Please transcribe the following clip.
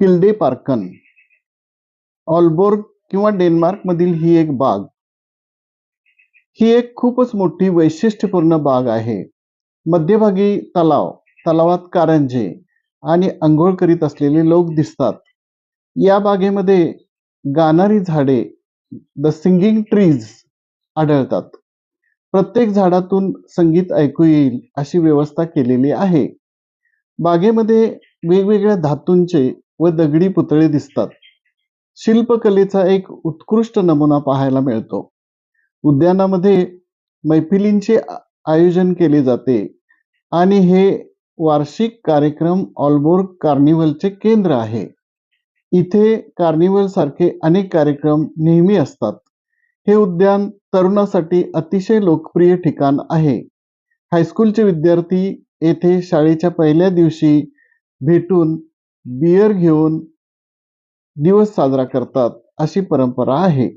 किल्डे पार्कन. ऑलबोर्ग किंवा डेन्मार्कमधील ही एक बाग. ही एक खूपच मोठी वैशिष्ट्यपूर्ण बाग आहे. मध्यभागी तलाव तलावात कारंजे आणि आंघोळ करीत असलेले लोक दिसतात. या बागेमध्ये गाणारी झाडे द सिंगिंग ट्रीज आढळतात. प्रत्येक झाडातून संगीत ऐकू येईल अशी व्यवस्था केलेली आहे. बागेमध्ये वेगवेगळ्या धातूंचे व दगडी पुतळे दिसतात. शिल्पकलेचा एक उत्कृष्ट नमुना पाहायला मिळतो. उद्यानामध्ये मैफिलींचे आयोजन केले जाते आणि हे वार्षिक कार्यक्रम ऑलबोर्ग कार्निवलचे केंद्र आहे. इथे कार्निवल सारखे अनेक कार्यक्रम नेहमी असतात. हे उद्यान तरुणासाठी अतिशय लोकप्रिय ठिकाण आहे. हायस्कूलचे विद्यार्थी येथे शाळेच्या पहिल्या दिवशी भेटून बियर घेऊन दिवस साजरा करतात अशी परंपरा आहे.